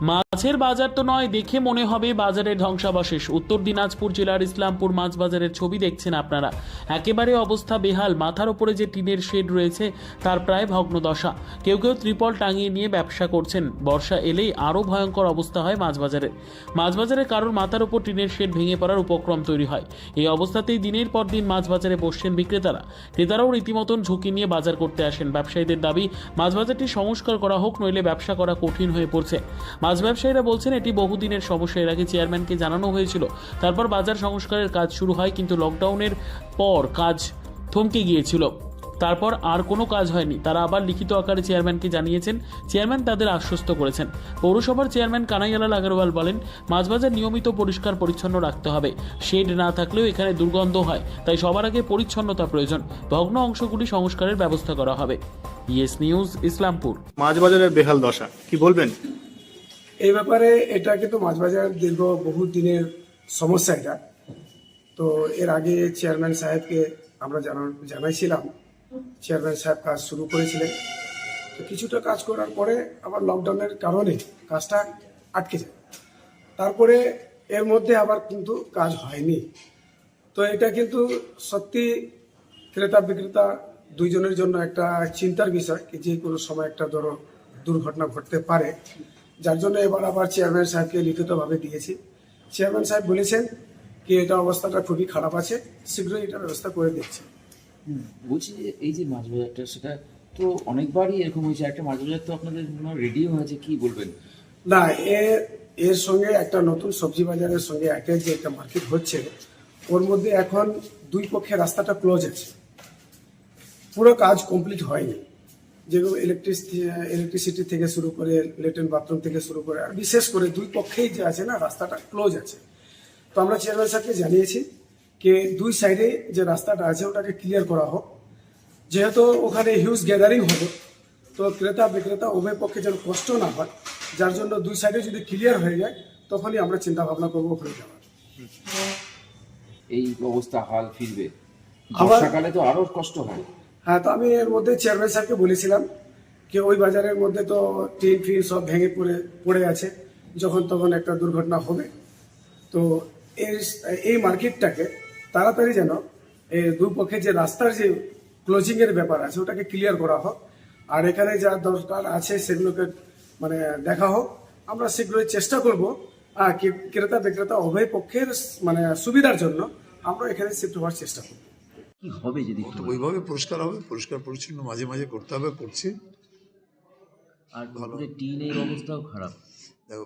মাছের বাজার তো নয় দেখে মনে হবে বাজারের ধ্বংসাবশেষ। উত্তর দিনাজপুর জেলার ইসলামপুর মাছ বাজারের ছবি দেখছেন আপনারা। একেবারে অবস্থা বেহাল, মাথার ওপরে যে টিনের শেড রয়েছে, তার প্রায় ভগ্নদশা। কেউ কেউ ত্রিপল টাঙিয়ে নিয়ে ব্যবসা করছেন। বর্ষা এলেই আরও ভয়ঙ্কর অবস্থা হয় মাছ বাজারে। মাছ বাজারে কারোর মাথার ওপর টিনের শেড ভেঙে পড়ার উপক্রম তৈরি হয়। এই অবস্থাতেই দিনের পর দিন মাছ বাজারে বসছেন বিক্রেতারা। ক্রেতারাও রীতিমতন ঝুঁকি নিয়ে বাজার করতে আসেন। ব্যবসায়ীদের দাবি, মাছ বাজারটি সংস্কার করা হোক, নইলে ব্যবসা করা কঠিন হয়ে পড়ছে। মাছ ব্যবসায়ীরা বলছেন, এটি বহুদিনের সমস্যা। এর আগে চেয়ারম্যানকে জানানো হয়েছিল। তারপর বাজার সংস্কারের কাজ শুরু হয়, কিন্তু লকডাউনের পর কাজ থমকে গিয়েছিল। তারপর আর কোনো কাজ হয়নি। তারা আবার লিখিত আকারে চেয়ারম্যানকে জানিয়েছেন, চেয়ারম্যান তাদের আশ্বস্ত করেছেন। পৌরসভার চেয়ারম্যান কানাইয়ালাল আগরওয়াল বলেন মাছবাজার নিয়মিত পরিষ্কার পরিচ্ছন্ন রাখতে হবে। শেড না থাকলেও এখানে দুর্গন্ধ হয়, তাই সবার আগে পরিচ্ছন্নতা প্রয়োজন। ভগ্ন অংশগুলি সংস্কারের ব্যবস্থা করা হবে। Yes news, Islampur. মাছ বাজারের বেহাল দশা, কি বলবেন? এই ব্যাপারে এটা কিন্তু মাছবাজার দীর্ঘ বহু দিনের সমস্যা এটা। তো এর আগে চেয়ারম্যান সাহেবকে আমরা জানাইছিলাম। চেয়ারম্যান সাহেব কাজ শুরু করেছিলেন। তো কিছুটা কাজ করার পরে আবার লকডাউনের কারণে কাজটা আটকে যায়। তারপরে এর মধ্যে আবার কিন্তু কাজ হয়নি। তো এটা কিন্তু সত্যি ক্রেতা বিক্রেতা দুইজনের জন্য একটা চিন্তার বিষয়, যে কোনো সময় একটা ধরো দুর্ঘটনা ঘটতে পারে। যার জন্য এবার আবার চেয়ারম্যান সাহেবকে লিখিতভাবে দিয়েছি। চেয়ারম্যান সাহেব বলেছেন কি এটা অবস্থাটা খুবই খারাপ আছে শীঘ্রই এটা ব্যবস্থা করে দিচ্ছে। বলছি যে এই যে মাছ বাজারটা সেটা তো অনেকবারই এরকম হয়েছে একটা মাছ বাজার তো আপনাদের রেডিও হয়েছে কি বলবেন? না এর এর সঙ্গে একটা নতুন সবজি বাজারের সঙ্গে একের যে একটা মার্কেট হচ্ছে ওর মধ্যে এখন দুই পক্ষে রাস্তাটা ক্লোজ আছে। পুরো কাজ কমপ্লিট হয়নি। যেগুলো ইলেকট্রিক ইলেকট্রিসিটি থেকে শুরু করে লেট্রিন বাথরুম থেকে শুরু করে আর বিশেষ করে দুই পক্ষেই যে আছে না রাস্তাটা ক্লোজ আছে। তো আমরা চেয়ারম্যান সাহেবকে জানিয়েছি যে দুই সাইডে যে রাস্তাটা আছে ওটাকে ক্লিয়ার করা হোক। যেহেতু ওখানে হিউজ গ্যাদারিং হবে তো ক্রেতা বিক্রেতা উভয় পক্ষে যেন কষ্ট না হয় যার জন্য দুই সাইডে যদি ক্লিয়ার হয়ে যায় তখনই আমরা চিন্তা ভাবনা করব ওখানে যাওয়ার। এই অবস্থা হাল ফিরবে। বর্ষাকালে তো আরও কষ্ট হয়। হ্যাঁ তো আমি এর মধ্যে চেয়ারম্যান স্যারকে বলেছিলাম যে ওই বাজারের মধ্যে তো টিন ফিন সব ভেঙে পড়ে পড়ে আছে, যখন তখন একটা দুর্ঘটনা হবে। তো এই এই মার্কেটটাকে তাড়াতাড়ি যেন এই দুপক্ষে যে রাস্তার যে ক্লোজিংয়ের ব্যাপার আছে, ওটাকে ক্লিয়ার করা হোক। আর এখানে যা দরকার আছে সেগুলোকে মানে দেখা হোক। আমরা শীঘ্রই চেষ্টা করব ক্রেতা বিক্রেতা উভয় পক্ষের মানে সুবিধার জন্য আমরা এখানে শিফট হওয়ার চেষ্টা করব। কি হবে যদি ওইভাবে পরিষ্কার হবে পরিষ্কার পরিচ্ছন্ন মাঝে মাঝে করতে হবে করছি। আর পুকুরে টিনের অবস্থাও খারাপ। দেখো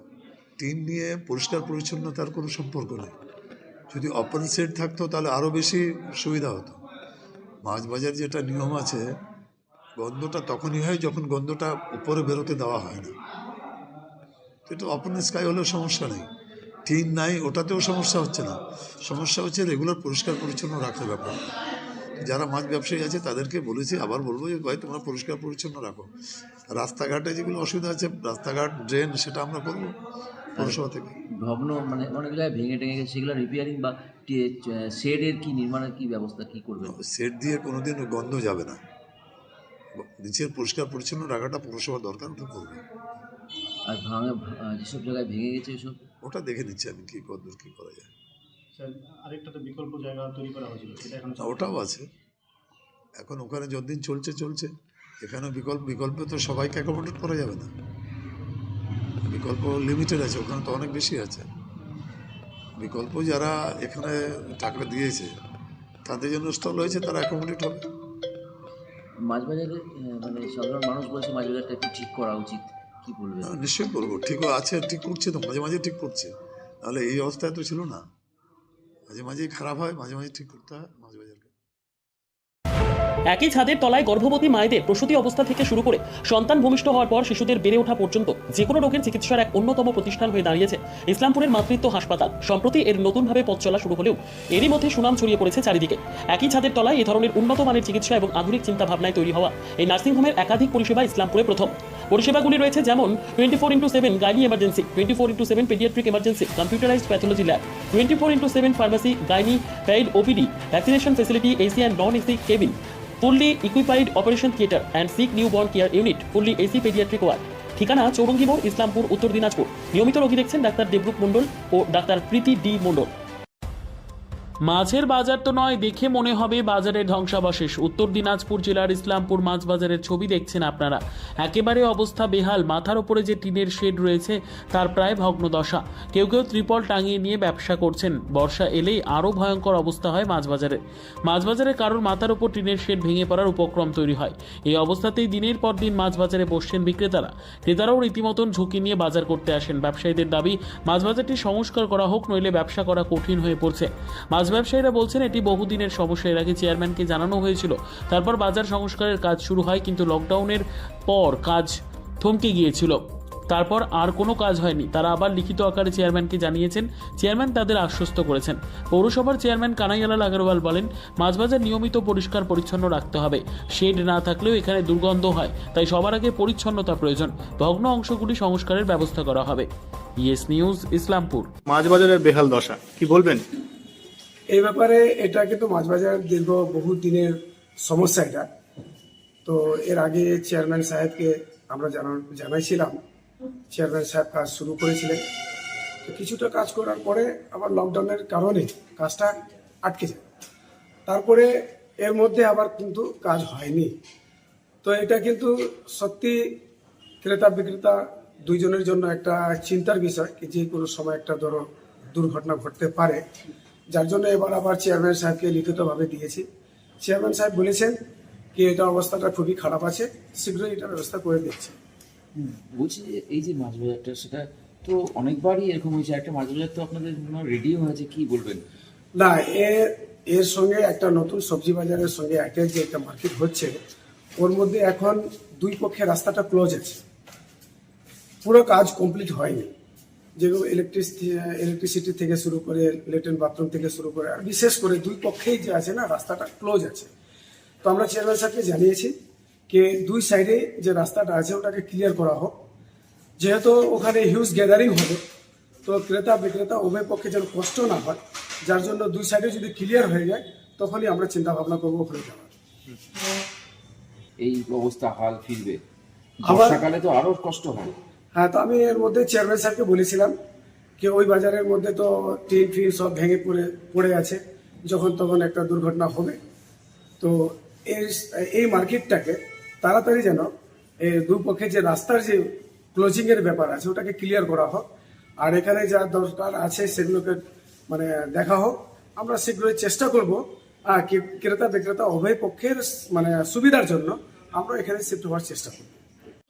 টিন নিয়ে পরিষ্কার পরিচ্ছন্নতার কোনো সম্পর্ক নেই। যদি ওপেন সেট থাকতো তাহলে আরও বেশি সুবিধা হতো। মাছ বাজার যেটা নিয়ম আছে গন্ধটা তখনই হয় যখন গন্ধটা উপরে বেরোতে দেওয়া হয় না। এটা ওপেন স্কাই হলেও সমস্যা নেই। টিন নাই ওটাতেও সমস্যা হচ্ছে না। সমস্যা হচ্ছে রেগুলার পরিষ্কার পরিচ্ছন্ন রাখার ব্যাপার। যারা মাছ ব্যবসায়ী আছে তাদেরকে বলেছি আবার বলব যে ভাই তোমরা পরিষ্কার পরিচ্ছন্ন রাখো। রাস্তাঘাটে যেগুলো অসুবিধা আছে রাস্তাঘাট ড্রেন সেটা আমরা করব পৌরসভা থেকে। ভগ্ন মানে অনেক জায়গায় ভেঙে টেঙে গেছে সেগুলো রিপেয়ারিং বা শেডের কি নির্মাণের কি ব্যবস্থা কি করবে শেড দিয়ে কোনোদিন গন্ধ যাবে না। নিচের পরিষ্কার পরিচ্ছন্ন রাখাটা পৌরসভা দরকার ওটা করবে। আর ভাঙা যেসব জায়গায় ভেঙে গেছে এসব? ওটা দেখে নিচ্ছি আমি কী কদ্দূর কী করা যায়। আরেকটা তো বিকল্প জায়গা তৈরি করা হয়েছিল সেটা এখন ওটাও আছে। এখন ওখানে যতদিন চলছে চলছে। এখানে বিকল্প বিকল্পে তো সবাইকে অ্যাকোমোডেট করা যাবে না। বিকল্প লিমিটেড আছে ওখানে তো অনেক বেশি আছে। বিকল্প যারা এখানে টাকা দিয়েছে তাদের জন্য স্টল হয়েছে তারা অ্যাকোমোডেট হবে। মাছ বাজারে মানে সাধারণ মানুষ বলছে মাছ বাজারটা একটু ঠিক করা উচিত কি বলবেন? নিশ্চয়ই করব ঠিকও আছে ঠিক করছে তো মাঝে মাঝে ঠিক করছে। তাহলে এই অবস্থায় তো ছিল না। মাঝে মাঝেই খারাপ হয়, মাঝে মাঝে ঠিক করতে হয়, মাঝে বাজারকে একই ছাদের তলায় গর্ভবতী মায়েদের প্রসূতি অবস্থা থেকে শুরু করে সন্তান ভূমিষ্ঠ হওয়ার পর শিশুদের বেড়ে ওঠা পর্যন্ত যে কোনো রোগের চিকিৎসার এক অন্যতম প্রতিষ্ঠান হয়ে দাঁড়িয়েছে ইসলামপুরের মাতৃত্ব হাসপাতাল। সম্প্রতি এর নতুনভাবে পথ চলা শুরু হলেও এরই মধ্যে সুনাম ছড়িয়ে পড়েছে চারিদিকে। একই ছাদের তলায় এ ধরনের উন্নত মানের চিকিৎসা এবং আধুনিক চিন্তা ভাবনায় তৈরি হওয়া এই নার্সিংহোমের একাধিক পরিষেবা ইসলামপুরে প্রথম। পরিষেভাগুলি রয়েছে যেমন twenty four into seven gynae emergency twenty four into seven paediatric emergency computerised pathology lab twenty four into seven pharmacy gynae paid OPD vaccination facility AC and non AC cabin fully equipped operation theater and sick newborn care unit fully AC pediatric ward. ঠিকানা চৌরঙ্গি মোড়, ইসলামপুর, উত্তর দিনাজপুর। নিয়মিত রোগী দেখছেন doctor Debrup Mondal ও doctor প্রীতি D Mondal. মাছের বাজার তো নয়, দেখে মনে হবে বাজারের ধ্বংসাবশেষ। উত্তর দিনাজপুর জেলার ইসলামপুর মাছ বাজারের ছবি দেখছেন আপনারা। একেবারে অবস্থা বেহাল, মাথার উপরে যে টিনের শেড রয়েছে, তার প্রায় ভগ্নদশা কেউ কেউ ত্রিপল টাঙিয়ে নিয়ে ব্যবসা করছেন। বর্ষা এলেই আরও ভয়ঙ্কর অবস্থা হয় মাছ বাজারে মাছ বাজারে কারোর মাথার উপর টিনের শেড ভেঙে পড়ার উপক্রম তৈরি হয়। এই অবস্থাতেই দিনের পর দিন মাছ বাজারে বসছেন বিক্রেতারা। ক্রেতারাও রীতিমতন ঝুঁকি নিয়ে বাজার করতে আসেন। ব্যবসায়ীদের দাবি মাছ বাজারটি সংস্কার করা হোক, নইলে ব্যবসা করা কঠিন হয়ে পড়ছে। মাছ ব্যবসায়ীরা বলছেন, এটি বহুদিনের সমস্যা। এর আগে চেয়ারম্যানকে জানানো হয়েছিল। তারপর বাজার সংস্কারের কাজ শুরু হয়, কিন্তু লকডাউনের পর কাজ থমকে গিয়েছিল। তারপর আর কোনো কাজ হয়নি। তারা আবার লিখিত আকারে চেয়ারম্যানকে জানিয়েছেন, চেয়ারম্যান তাদের আশ্বস্ত করেছেন। পৌরসভার চেয়ারম্যান কানাইয়ালাল আগরওয়াল বলেন, মাছবাজার নিয়মিত পরিষ্কার পরিচ্ছন্ন রাখতে হবে। শেড না থাকলেও এখানে দুর্গন্ধ হয়, তাই সবার আগে পরিচ্ছন্নতা প্রয়োজন। ভগ্ন অংশগুলি সংস্কারের ব্যবস্থা করা হবে। Yes news, Islampur. মাছ বাজারের বেহাল দশা, কি বলবেন? এই ব্যাপারে এটা কিন্তু মাছবাজার দীর্ঘ বহু দিনের সমস্যা এটা। তো এর আগে চেয়ারম্যান সাহেবকে আমরা জানাইছিলাম। চেয়ারম্যান সাহেব কাজ শুরু করেছিলেন। তো কিছুটা কাজ করার পরে আবার লকডাউনের কারণে কাজটা আটকে যায়। তারপরে এর মধ্যে আবার কিন্তু কাজ হয়নি। তো এটা কিন্তু সত্যি ক্রেতা বিক্রেতা দুইজনের জন্য একটা চিন্তার বিষয় যে কোনো সময় একটা ধরো দুর্ঘটনা ঘটতে পারে। যার জন্য এবার আবার চেয়ারম্যান সাহেবকে লিখিতভাবে দিয়েছি। চেয়ারম্যান সাহেব বলেছেন কি এটা অবস্থাটা খুবই খারাপ আছে শীঘ্রই এটা ব্যবস্থা করে দিচ্ছে। বলছি যে এই যে মাছ বাজারটা সেটা তো অনেকবারই এরকম হয়েছে একটা মাছ বাজার তো আপনাদের রেডিও হয়েছে কি বলবেন? না এর এর সঙ্গে একটা নতুন সবজি বাজারের সঙ্গে অ্যাটাচ যে একটা মার্কেট হচ্ছে ওর মধ্যে এখন দুই পক্ষে রাস্তাটা ক্লোজ আছে। পুরো কাজ কমপ্লিট হয়নি। যেগুলো ইলেকট্রিসিটি ইলেকট্রিসিটি থেকে শুরু করে লেট্রিন বাথরুম থেকে শুরু করে আর বিশেষ করে দুই পক্ষেই যে আছে না রাস্তাটা ক্লোজ আছে। তো আমরা চেয়ারম্যান সাহেবকে জানিয়েছি যে দুই সাইডে যে রাস্তাটা আছে ওটাকে ক্লিয়ার করা হোক। যেহেতু ওখানে হিউজ গ্যাদারিং হবে তো ক্রেতা বিক্রেতা উভয় পক্ষে যেন কষ্ট না হয় যার জন্য দুই সাইডে যদি ক্লিয়ার হয়ে যায় তখনই আমরা চিন্তা ভাবনা করব ওখানে যাওয়ার। এই অবস্থা হাল ফিরবে। বর্ষাকালে তো আরও কষ্ট হয়। হ্যাঁ তো আমি এর মধ্যে চেয়ারম্যান সাহেবকে বলেছিলাম যে ওই বাজারের মধ্যে তো টিন ফিন সব ভেঙে পড়ে পড়ে আছে, যখন তখন একটা দুর্ঘটনা হবে। তো এই এই মার্কেটটাকে তাড়াতাড়ি যেন এই দুপক্ষে যে রাস্তার যে ক্লোজিংয়ের ব্যাপার আছে, ওটাকে ক্লিয়ার করা হোক। আর এখানে যা দরকার আছে, সেগুলোকে মানে দেখা হোক। আমরা শীঘ্রই চেষ্টা করব ক্রেতা বিক্রেতা উভয় পক্ষের মানে সুবিধার জন্য আমরা এখানে শিফট হওয়ার চেষ্টা করব।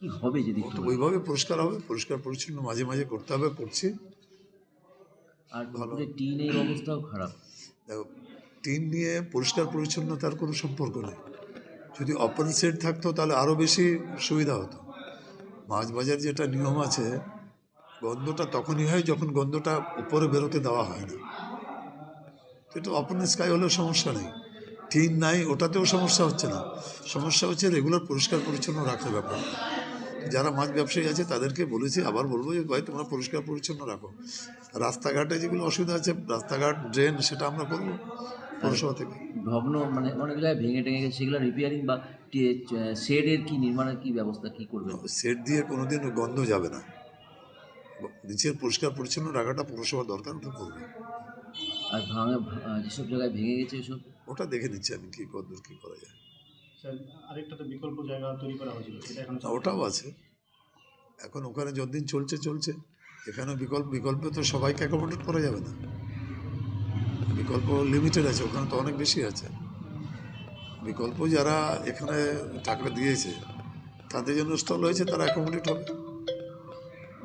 কি হবে যদি ওইভাবে পরিষ্কার হবে পরিষ্কার পরিচ্ছন্ন মাঝে মাঝে করতে হবে করছি। আর ভালো। টিনের অবস্থাও খারাপ। দেখো টিন নিয়ে পরিষ্কার পরিচ্ছন্নতার কোনো সম্পর্ক নেই। যদি ওপেন সেট থাকতো তাহলে আরও বেশি সুবিধা হতো। মাছ বাজার যেটা নিয়ম আছে গন্ধটা তখনই হয় যখন গন্ধটা উপরে বেরোতে দেওয়া হয় না। তো এটা ওপেন স্কাই হলেও সমস্যা নেই। টিন নাই ওটাতেও সমস্যা হচ্ছে না। সমস্যা হচ্ছে রেগুলার পরিষ্কার পরিচ্ছন্ন রাখার ব্যাপার। যারা মাছ ব্যবসায়ী আছে তাদেরকে বলেছি আবার বলব যে ভাই তোমরা পরিষ্কার পরিচ্ছন্ন রাখো। রাস্তাঘাটে যেগুলো অসুবিধা আছে রাস্তাঘাট ড্রেন সেটা আমরা করব পৌরসভা থেকে। ভগ্ন মানে অনেক জায়গায় ভেঙে টেঙে গেছে সেগুলো রিপেয়ারিং বা শেডের কি নির্মাণের কি ব্যবস্থা কি করবেন? শেড দিয়ে কোনোদিন গন্ধ যাবে না। নিচের পরিষ্কার পরিচ্ছন্ন রাখাটা পৌরসভা দরকার ওটা করবে। আর ভাঙে যেসব জায়গায় ভেঙে গেছে এসব? ওটা দেখে নিচ্ছি আমি কী কদ্দূর কী করা যায়। আরেকটা তো বিকল্প জায়গা তৈরি করা হয়েছিল সেটা এখন ওটাও আছে। এখন ওখানে যতদিন চলছে চলছে। এখানে বিকল্প বিকল্পে তো সবাইকে অ্যাকোমোডেট করা যাবে না। বিকল্প লিমিটেড আছে ওখানে তো অনেক বেশি আছে। বিকল্প যারা এখানে টাকা দিয়েছে তাদের জন্য স্টল হয়েছে তারা অ্যাকোমোডেট হবে।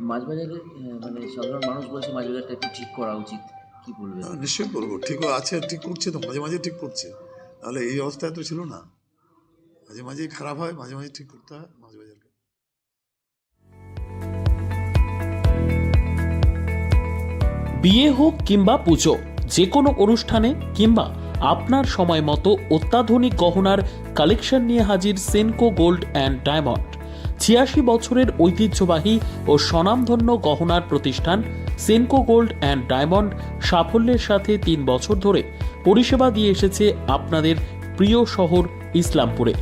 মানে সাধারণ মানুষ বলছে বাজারটা একটু ঠিক করা উচিত কি বলবেন? না, নিশ্চয়ই করব। ঠিকও আছে ঠিক করছে তো মাঝে মাঝে ঠিক করছে। তাহলে এই অবস্থায় তো ছিল না। মাঝে মাঝেই খারাপ হয়, মাঝে মাঝে ঠিক করতে হয়, মাঝে বাজারকে বিয়ে হোক কিংবা পুজো যে কোনো অনুষ্ঠানে কিংবা আপনার সময় মতো অত্যাধুনিক গহনার কালেকশন নিয়ে হাজির সেনকো গোল্ড অ্যান্ড ডায়মন্ড। ছিয়াশি বছরের ঐতিহ্যবাহী ও স্বনামধন্য গহনার প্রতিষ্ঠান সেনকো গোল্ড অ্যান্ড ডায়মন্ড সাফল্যের সাথে তিন বছর ধরে পরিষেবা দিয়ে এসেছে আপনাদের প্রিয় শহর ইসলামপুরে।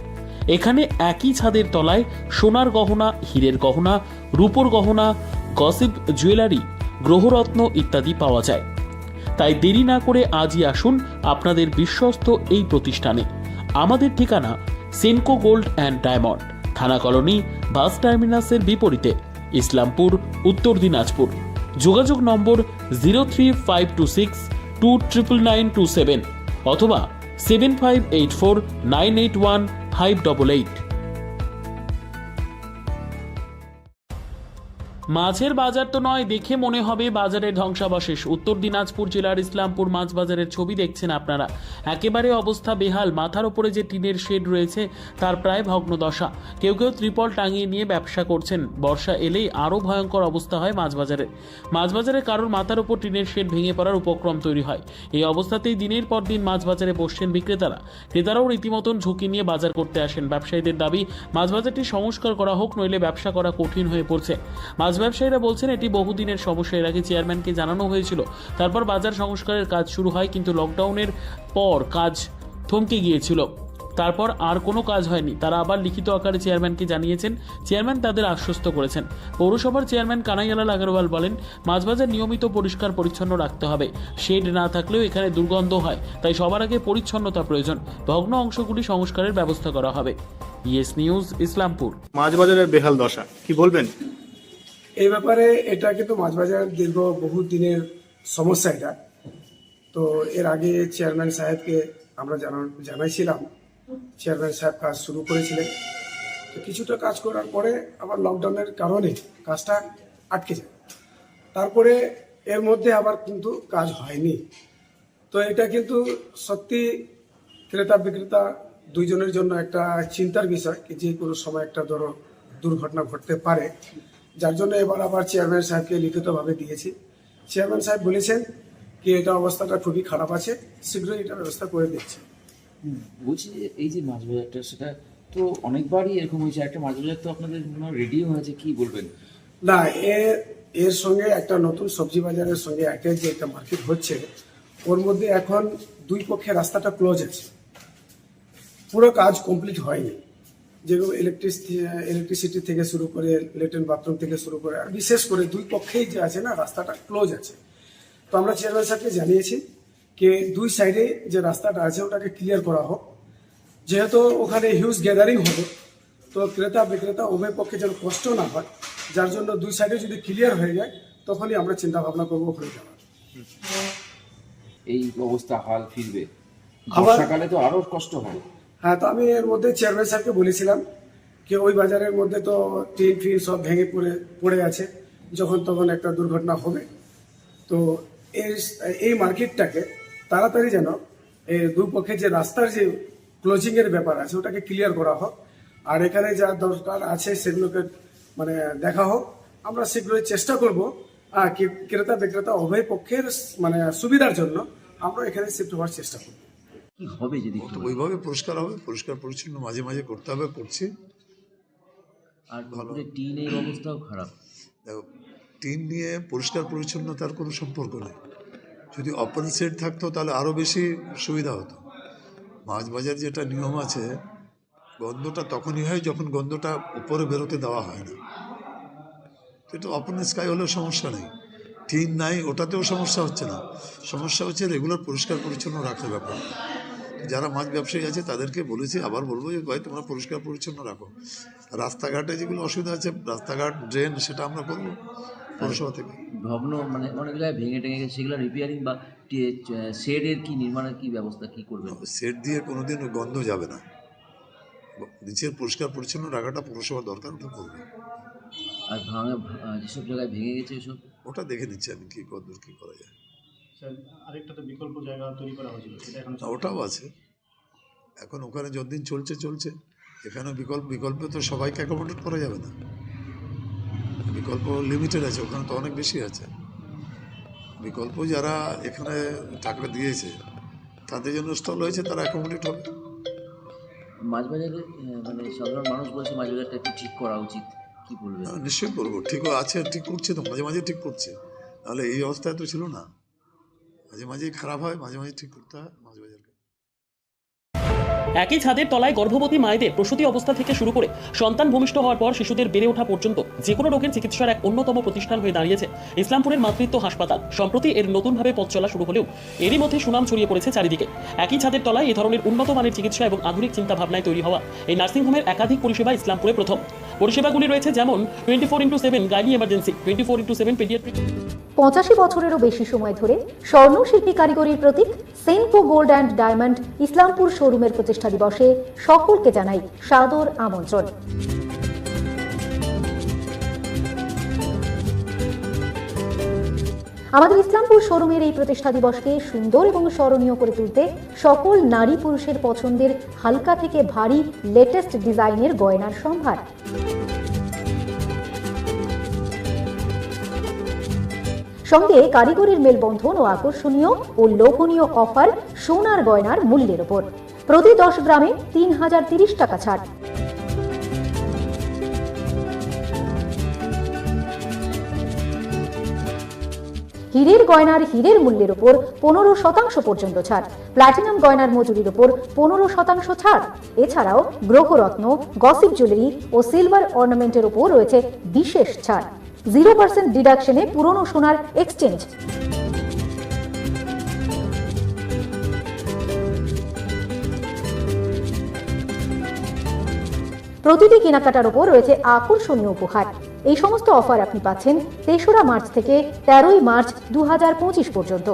এখানে একই ছাদের তলায় সোনার গহনা, হীরের গহনা, রূপোর গহনা গসিপ জুয়েলারি গ্রহরত্ন ইত্যাদি পাওয়া যায়। তাই দেরি না করে আজই আসুন আপনাদের বিশ্বস্ত এই প্রতিষ্ঠানে। আমাদের ঠিকানা সেনকো গোল্ড অ্যান্ড ডায়মন্ড থানা কলোনি, বাস টার্মিনাসের বিপরীতে, ইসলামপুর, উত্তর দিনাজপুর। যোগাযোগ number zero three five two six two triple nine two seven অথবা seven five eight four nine eight one five double eight মাছের বাজার তো নয়, দেখে মনে হবে বাজারের ধ্বংসাবশেষ। উত্তর দিনাজপুর জেলার ইসলামপুর মাছ বাজারের ছবি দেখছেন আপনারা। একেবারে অবস্থা বেহাল, মাথার ওপরে যে টিনের শেড রয়েছে, তার প্রায় ভগ্নদশা কেউ কেউ ত্রিপল টাঙিয়ে নিয়ে ব্যবসা করছেন। বর্ষা এলেই আরও ভয়ঙ্কর অবস্থা হয় মাছ বাজারে মাছ বাজারে কারোর মাথার ওপর টিনের শেড ভেঙে পড়ার উপক্রম তৈরি হয়। এই অবস্থাতেই দিনের পর দিন মাছ বাজারে বসছেন বিক্রেতারা। ক্রেতারাও রীতিমতন ঝুঁকি নিয়ে বাজার করতে আসেন। ব্যবসায়ীদের দাবি, মাছ বাজারটি সংস্কার করা হোক, নইলে ব্যবসা করা কঠিন হয়ে পড়ছে। মাছ ব্যবসায়ীরা বলছেন, এটি বহুদিনের সমস্যা। এর আগে চেয়ারম্যানকে জানানো হয়েছিল। তারপর বাজার সংস্কারের কাজ শুরু হয়, কিন্তু লকডাউনের পর কাজ থমকে গিয়েছিল। তারপর আর কোনো কাজ হয়নি। তারা আবার লিখিত আকারে চেয়ারম্যানকে জানিয়েছেন, চেয়ারম্যান তাদের আশ্বস্ত করেছেন। পৌরসভার চেয়ারম্যান কানাইয়ালাল আগরওয়াল বলেন, মাছবাজার নিয়মিত পরিষ্কার পরিচ্ছন্ন রাখতে হবে। শেড না থাকলেও এখানে দুর্গন্ধ হয়, তাই সবার আগে পরিচ্ছন্নতা প্রয়োজন। ভগ্ন অংশগুলি সংস্কারের ব্যবস্থা করা হবে। Yes news, Islampur. মাছ বাজারের বেহাল দশা, কি বলবেন? এই ব্যাপারে এটা কিন্তু মাছবাজার দীর্ঘ বহু দিনের সমস্যা এটা। তো এর আগে চেয়ারম্যান সাহেবকে আমরা জানাইছিলাম। চেয়ারম্যান সাহেব কাজ শুরু করেছিলেন। তো কিছুটা কাজ করার পরে আবার লকডাউনের কারণে কাজটা আটকে যায়। তারপরে এর মধ্যে আবার কিন্তু কাজ হয়নি। তো এটা কিন্তু সত্যি ক্রেতা বিক্রেতা দুইজনের জন্য একটা চিন্তার বিষয়, যে কোনো সময় একটা ধরো দুর্ঘটনা ঘটতে পারে। যার জন্য এবার আবার চেয়ারম্যান সাহেবকে লিখিতভাবে দিয়েছি। চেয়ারম্যান সাহেব বলেছেন কি এটা অবস্থাটা খুবই খারাপ আছে শীঘ্রই এটা ব্যবস্থা করে দিচ্ছে। বলছি যে এই যে মাছ বাজারটা সেটা তো অনেকবারই এরকম হয়েছে একটা মাছ বাজার তো আপনাদের রেডিও হয়েছে কি বলবেন? না এর এর সঙ্গে একটা নতুন সবজি বাজারের সঙ্গে অ্যাটাচ যে একটা মার্কেট হচ্ছে ওর মধ্যে এখন দুই পক্ষে রাস্তাটা ক্লোজ আছে। পুরো কাজ কমপ্লিট হয়নি। যেগুলো ইলেকট্রিক ইলেকট্রিসিটি থেকে শুরু করে লেট্রিন বাথরুম থেকে শুরু করে আর বিশেষ করে দুই পক্ষেই যে আছে না রাস্তাটা ক্লোজ আছে। তো আমরা চেয়ারম্যান সাহেবকে জানিয়েছি যে দুই সাইডে যে রাস্তাটা আছে ওটাকে ক্লিয়ার করা হোক। যেহেতু ওখানে হিউজ গ্যাদারিং হবে তো ক্রেতা বিক্রেতা উভয় পক্ষে যেন কষ্ট না হয় যার জন্য দুই সাইডে যদি ক্লিয়ার হয়ে যায় তখনই আমরা চিন্তা ভাবনা করব ওখানে যাওয়ার। এই অবস্থা হাল ফিরবে। বর্ষাকালে তো আরও কষ্ট হয় হ্যাঁ তো আমি এর মধ্যে চেয়ারম্যান সাহেবকে বলেছিলাম যে ওই বাজারের মধ্যে তো টিন ফিন সব ভেঙে পড়ে পড়ে আছে, যখন তখন একটা দুর্ঘটনা হবে। তো এই এই মার্কেটটাকে তাড়াতাড়ি যেন এই দুই পক্ষে যে রাস্তার যে ক্লোজিংয়ের ব্যাপার আছে, ওটাকে ক্লিয়ার করা হোক। আর এখানে যা দরকার আছে সেগুলোকে মানে দেখা হোক। আমরা শীঘ্রই চেষ্টা করব ক্রেতা বিক্রেতা উভয় পক্ষের মানে সুবিধার জন্য আমরা এখানে শিফট হওয়ার চেষ্টা করব। কি হবে যদি ওইভাবে পরিষ্কার হবে পরিষ্কার পরিচ্ছন্ন মাঝে মাঝে করতে হবে করছি। আর পুকুরে টিনের অবস্থাও খারাপ। দেখো টিন নিয়ে পরিষ্কার পরিচ্ছন্নতার কোনো সম্পর্ক নেই। যদি ওপেন সেট থাকতো তাহলে আরও বেশি সুবিধা হতো। মাছ বাজার যেটা নিয়ম আছে গন্ধটা তখনই হয় যখন গন্ধটা উপরে বেরোতে দেওয়া হয় না। এটা ওপেন স্কাই হলেও সমস্যা নেই। টিন নাই ওটাতেও সমস্যা হচ্ছে না। সমস্যা হচ্ছে রেগুলার পরিষ্কার পরিচ্ছন্ন রাখার ব্যাপার। যারা মাছ ব্যবসায়ী আছে তাদেরকে বলেছি আবার বলব যে ভাই তোমরা পরিষ্কার পরিচ্ছন্ন রাখো। রাস্তাঘাটে যেগুলো অসুবিধা আছে রাস্তাঘাট ড্রেন সেটা আমরা করব পৌরসভা থেকে। ভগ্ন মানে অনেক জায়গায় ভেঙে টেঙে গেছে সেগুলো রিপেয়ারিং বা শেডের কি নির্মাণের কি ব্যবস্থা কি করবেন? শেড দিয়ে কোনোদিন গন্ধ যাবে না। নিচের পরিষ্কার পরিচ্ছন্ন রাখাটা পৌরসভার দরকার ওটা করবে। আর ভাঙা যেসব জায়গায় ভেঙে গেছে ওসব ওটা দেখে নিচ্ছি আমি কী কদ্দূর কী করা যায়। আরেকটা তো বিকল্প জায়গা তৈরি করা হয়েছিল সেটা এখন ওটাও আছে। এখন ওখানে যতদিন চলছে চলছে। এখানে বিকল্প বিকল্পে তো সবাইকে অ্যাকোমোডেট করা যাবে না। বিকল্প লিমিটেড আছে ওখানে তো অনেক বেশি আছে। বিকল্প যারা এখানে টাকা দিয়েছে তাদের জন্য স্টল হয়েছে তারা অ্যাকোমোডেট হবে। মাছ বাজারে মানে সাধারণ মানুষ বলছে বাজারটা একটু ঠিক করা উচিত কি বলবেন? হ্যাঁ, নিশ্চয়ই করব ঠিকও আছে ঠিক করছে তো মাঝে মাঝে ঠিক করছে। তাহলে এই অবস্থায় তো ছিল না। মাঝে মাঝেই খারাপ হয় মাঝে মাঝে ঠিক করতে হয় মাঝে মাঝে একই ছাদের তলায় গর্ভবতী মায়েদের প্রসূতি অবস্থা থেকে শুরু করে সন্তান ভূমিষ্ঠ হওয়ার পর শিশুদের বেড়ে ওঠা পর্যন্ত যে কোনো রোগের চিকিৎসার এক অন্যতম প্রতিষ্ঠান হয়ে দাঁড়িয়েছে ইসলামপুরের মাতৃত্ব হাসপাতাল। সম্প্রতি এর নতুনভাবে পথ চলা শুরু হলেও এরই মধ্যে সুনাম ছড়িয়ে পড়েছে চারিদিকে। একই ছাদের তলায় এই ধরনের উন্নত মানের চিকিৎসা এবং আধুনিক চিন্তা ভাবনায় তৈরি হওয়া এই নার্সিংহোমের একাধিক পরিষেবা ইসলামপুরে প্রথম। পরিষেবাগুলি রয়েছে যেমন twenty four into seven gynae emergency twenty four into seven paediatric. পঁচাশি বছরেরও বেশি সময় ধরে স্বর্ণশিল্পী কারিগরির প্রতীক Senco gold and diamond Islampur শোরুমের প্রতিষ্ঠা দিবসে সকলকে জানাই সাদর আমন্ত্রণ। আমাদের ইসলামপুর শোরুমের এই প্রতিষ্ঠা দিবসকে সুন্দর এবং স্মরণীয় করে তুলতে সকল নারী পুরুষের পছন্দের হালকা থেকে ভারী লেটেস্ট ডিজাইনের গয়নার সম্ভার। সঙ্গে কারিগরির মেলবন্ধন ও আকর্ষণীয় ও লোভনীয় অফার সোনার গয়নার মূল্যের ওপর। প্রতি দশ গ্রামে তিন হাজার তিরিশ টাকা ছাড়। হীরের গয়নার হীরের মূল্যের ওপর পনেরো শতাংশ পর্যন্ত ছাড়। প্ল্যাটিনাম গয়নার মজুরির উপর পনেরো শতাংশ ছাড়। এছাড়াও গ্রহরত্ন, গসিপ জুয়েলারি ও সিলভার অর্নামেন্টের উপর রয়েছে বিশেষ ছাড়। জিরো পার্সেন্ট ডিডাকশনে পুরনো সোনার এক্সচেঞ্জ। প্রতিটি কেনাকাটার ওপর রয়েছে আকর্ষণীয় উপহার। এই সমস্ত অফার আপনি পাচ্ছেন তেসরা মার্চ থেকে তেরোই মার্চ দু পর্যন্ত।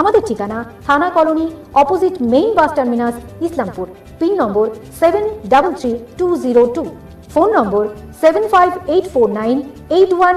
আমাদের ঠিকানা থানা colony opposite main bus terminus Islampur, pin number seven double three two zero two. Phone number seven five eight four nine eight one